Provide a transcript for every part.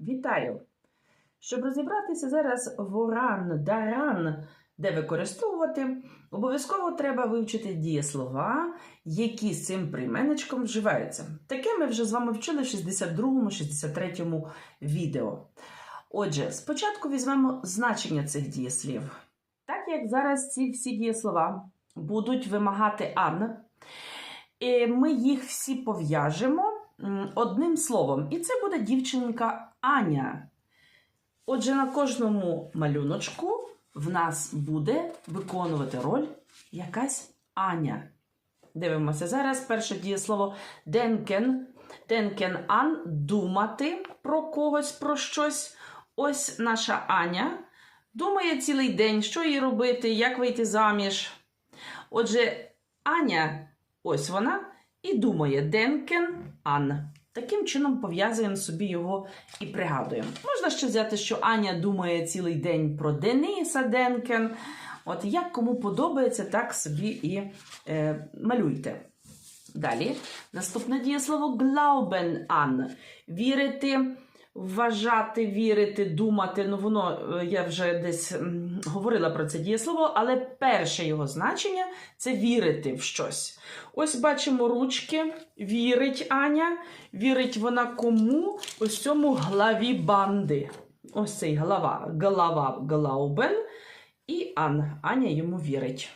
Вітаю! Щоб розібратися зараз воран, даран, де використовувати, обов'язково треба вивчити дієслова, які з цим прийменничком вживаються. Таке ми вже з вами вчили в 62-63 відео. Отже, спочатку візьмемо значення цих дієслів. Так як зараз ці всі дієслова будуть вимагати ан, ми їх всі пов'яжемо одним словом. І це буде дівчинка Аня. Отже, на кожному малюночку в нас буде виконувати роль якась Аня. Дивимося зараз перше дієслово денкен. Денкен ан думати про когось, про щось. Ось наша Аня думає цілий день, що їй робити, як вийти заміж. Отже, Аня, ось вона, і думає денкен ан. Таким чином пов'язуємо собі його і пригадуємо. Можна ще взяти, що Аня думає цілий день про Дениса Денкен. От як кому подобається, так собі і е, малюйте. Далі, наступне дієслово glauben an. Вірити, вважати, вірити, думати. Ну, воно, е, я вже десь говорила про це дієслово, але перше його значення це вірити в щось. Ось бачимо ручки, вірить Аня. Вірить вона кому? Ось цьому главі банди. Ось цей глава, глава Глаубен і Ан. Аня йому вірить.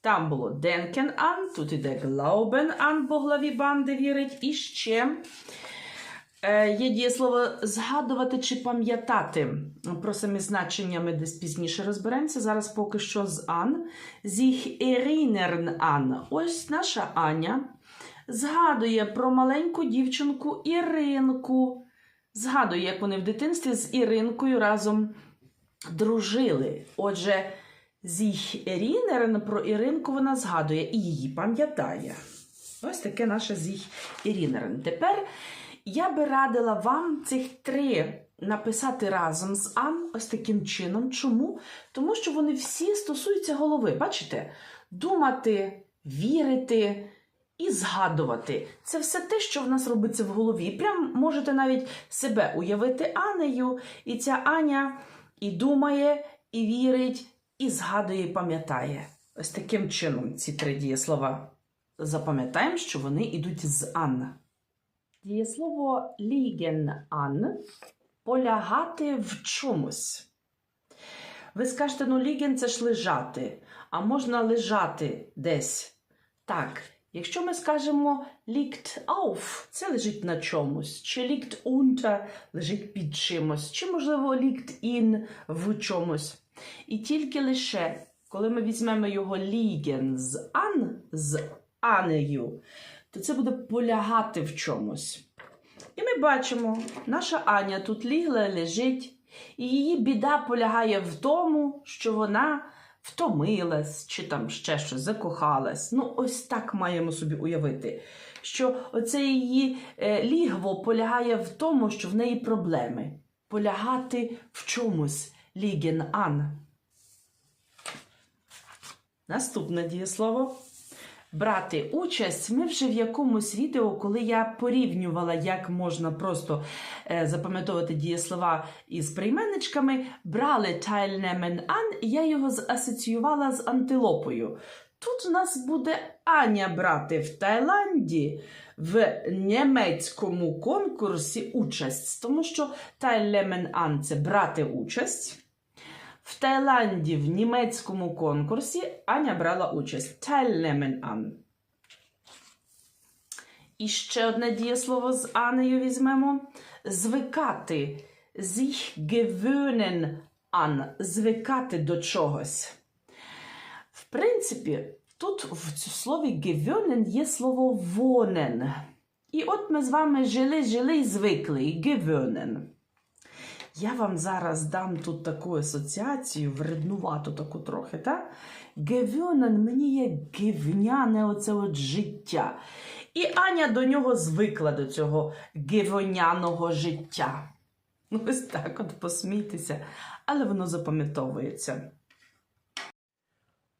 Там було Денкен Ан, тут іде Глаубен Ан, бо главі банди вірить. І ще є дієслово згадувати чи пам'ятати. Про самі значення ми десь пізніше розберемося. Зараз поки що з Ан. Sich erinnern an. Ось наша Аня згадує про маленьку дівчинку Іринку. Згадує, як вони в дитинстві з Іринкою разом дружили. Отже, sich erinnern про Іринку вона згадує і її пам'ятає. Ось таке наше sich erinnern. Тепер я би радила вам цих три написати разом з Ан ось таким чином. Чому? Тому що вони всі стосуються голови. Бачите? Думати, вірити і згадувати. Це все те, що в нас робиться в голові. Прям можете навіть себе уявити Анею, і ця Аня і думає, і вірить, і згадує, і пам'ятає. Ось таким чином ці три дієслова. Запам'ятаємо, що вони йдуть з Ан. Дієслово liegen an полягати в чомусь. Ви скажете, ну ліген це ж лежати, а можна лежати десь. Так, якщо ми скажемо liegt auf, це лежить на чомусь, чи liegt unter лежить під чимось, чи, можливо, liegt in в чомусь. І тільки лише, коли ми візьмемо його liegen з an, з анею, то це буде полягати в чомусь. І ми бачимо, наша Аня тут лігла, лежить, і її біда полягає в тому, що вона втомилась чи там ще щось закохалась. Ну, ось так маємо собі уявити, що оце її е, лігво полягає в тому, що в неї проблеми. Полягати в чомусь ліген ан. Наступне дієслово. Брати участь ми вже в якомусь відео, коли я порівнювала, як можна просто е, запам'ятовувати дієслова із прийменничками, брали teilnehmen an, і я його асоціювала з антилопою. Тут у нас буде Аня брати в Таїланді в німецькому конкурсі участь, тому що teilnehmen an – це брати участь. В Таїланді в німецькому конкурсі Аня брала участь. Teilnehmen an. І ще одне дієслово з Анею візьмемо. Звикати. Sich gewöhnen an. Звикати до чогось. В принципі, тут в слові gewöhnen є слово wohnen. І от ми з вами жили, жили і звикли. Gewöhnen. Я вам зараз дам тут таку асоціацію, вреднувату таку трохи, так? Гевюнен мені є гівняне оце от життя. І Аня до нього звикла до цього гевоняного життя. Ну, ось так от посмійтеся, але воно запам'ятовується.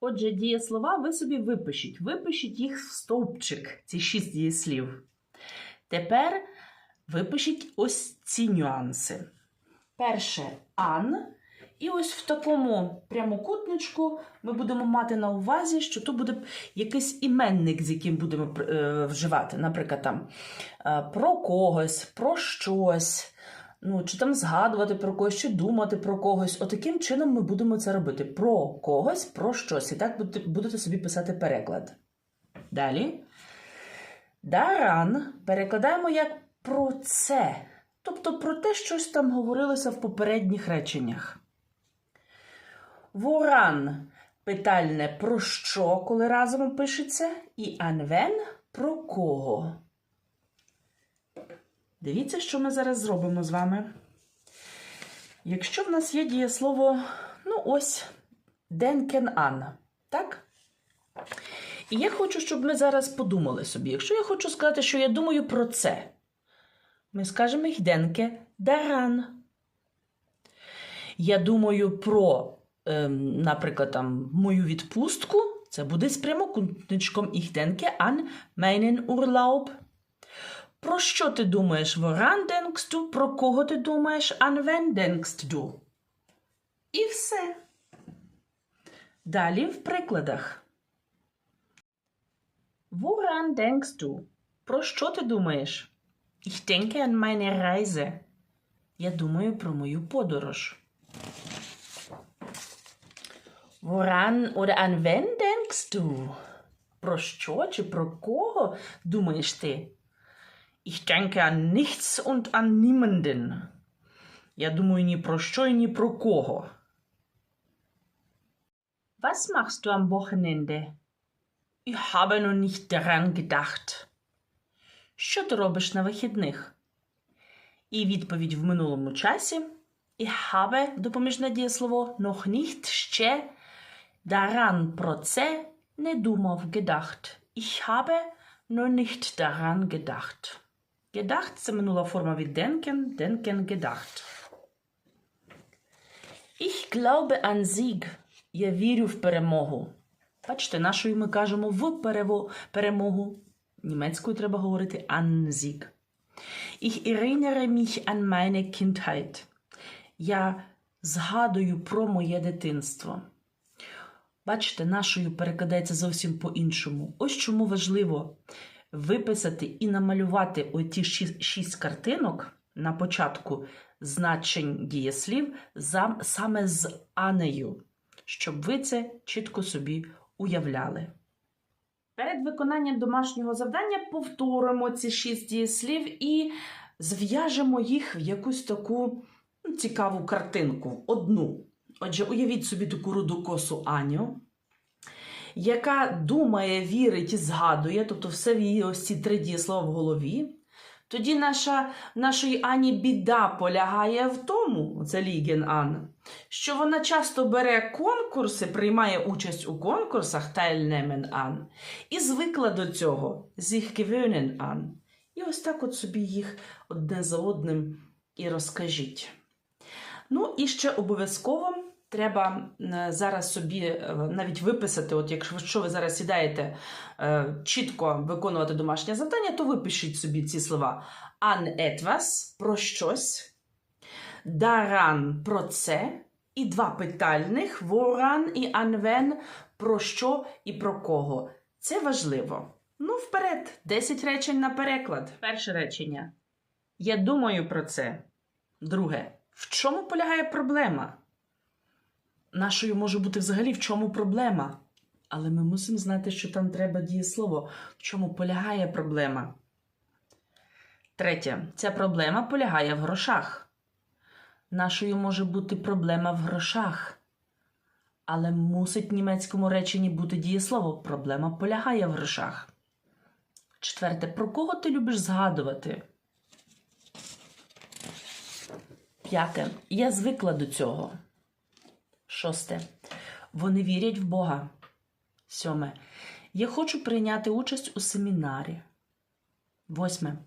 Отже, дієслова ви собі випишіть. Випишіть їх в стовпчик, ці шість дієслів. Тепер випишіть ось ці нюанси. Перше ан. І ось в такому прямокутничку ми будемо мати на увазі, що тут буде якийсь іменник, з яким будемо е, вживати. Наприклад, там е, про когось, про щось, ну, чи там згадувати про когось, чи думати про когось. Отаким чином ми будемо це робити. Про когось, про щось. І так будете, будете собі писати переклад. Далі. Даран перекладаємо як про це. Тобто про те, щось там говорилося в попередніх реченнях. Воран питальне про що, коли разом пишеться, і анвен про кого. Дивіться, що ми зараз зробимо з вами. Якщо в нас є дієслово, ну ось, денкен ан, так? І я хочу, щоб ми зараз подумали собі. Якщо я хочу сказати, що я думаю про це, ми скажемо їх даран. Я думаю про, ем, наприклад, там, мою відпустку. Це буде з прямокутничком denke an meinen Urlaub. Про що ти думаєш? Denkst du? Про кого ти думаєш? An wen denkst du? І все. Далі в прикладах. Woran denkst du? Про що ти думаєш? Ich denke an meine Reise. Я думаю про мою подорож. Woran oder an wen denkst du? Про що чи про кого думаєш ти? Ich denke an nichts und an niemanden. Я думаю ні про що і ні про кого. Was machst du am Wochenende? Ich habe noch nicht daran gedacht. Що ти робиш на вихідних? І відповідь в минулому часі. Ich habe допоміжне дієслово noch nicht ще daran про це не думав gedacht. Ich habe noch nicht daran gedacht. Gedacht – це минула форма від denken, denken, gedacht. Ich glaube an Sieg. Я вірю в перемогу. Бачите, нашою ми кажемо в перемогу. Німецькою треба говорити an Sieg. Ich erinnere mich an meine Kindheit. Я згадую про моє дитинство. Бачите, нашою перекладається зовсім по-іншому. Ось чому важливо виписати і намалювати оті шість картинок на початку значень дієслів саме з Анею, щоб ви це чітко собі уявляли. Перед виконанням домашнього завдання повторимо ці шість дієслів і зв'яжемо їх в якусь таку ну, цікаву картинку. Одну. Отже, уявіть собі таку руду косу Аню, яка думає, вірить і згадує, тобто все в її ось ці три дієслова в голові. Тоді наша, нашої Ані біда полягає в тому, це Ліген Ан, що вона часто бере конкурси, приймає участь у конкурсах Teilnehmen an, і звикла до цього sich an. І ось так от собі їх одне за одним і розкажіть. Ну, і ще обов'язково треба зараз собі е, навіть виписати, от якщо ви зараз сідаєте е, чітко виконувати домашнє завдання, то випишіть собі ці слова an etwas про щось, daran про це, і два питальних woran і an wen про що і про кого. Це важливо. Ну, вперед, 10 речень на переклад. Перше речення. Я думаю про це. Друге. В чому полягає проблема? Нашою може бути взагалі в чому проблема. Але ми мусимо знати, що там треба дієслово, в чому полягає проблема. Третє. Ця проблема полягає в грошах. Нашою може бути проблема в грошах. Але мусить в німецькому реченні бути дієслово. Проблема полягає в грошах. Четверте. Про кого ти любиш згадувати? П'яте. Я звикла до цього. Шосте. Вони вірять в Бога. Сьоме. Я хочу прийняти участь у семінарі. Восьме.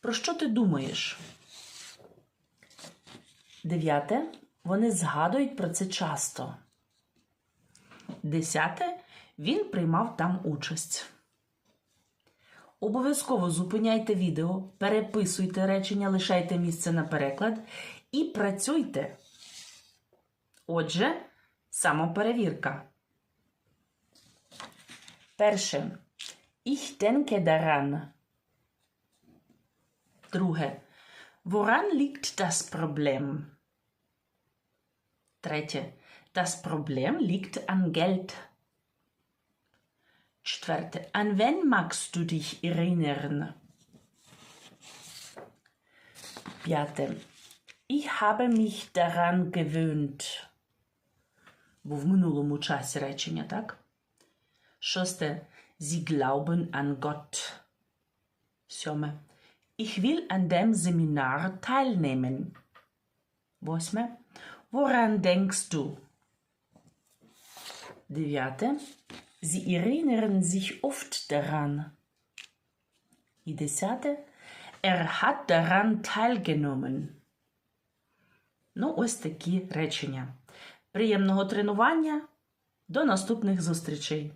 Про що ти думаєш? Дев'яте. Вони згадують про це часто. Десяте. Він приймав там участь. Обов'язково зупиняйте відео, переписуйте речення, лишайте місце на переклад і працюйте. Отже, самоперевірка. Перше. Ich denke daran. Друге. Woran liegt das Problem? Третє. Das Problem liegt an Geld. Czwarte. An wen magst du dich erinnern? Piąte. Ich habe mich daran gewöhnt. Бо в минулому часі речення, так? Шосте. Sie glauben an Gott. Сьоме. Ich will an dem Seminar teilnehmen. Восьме. Woran denkst du? Дев'яте. Sie erinnern sich oft daran. І десяте. Er hat daran teilgenommen. Ну, ось такі речення. Приємного тренування. До наступних зустрічей!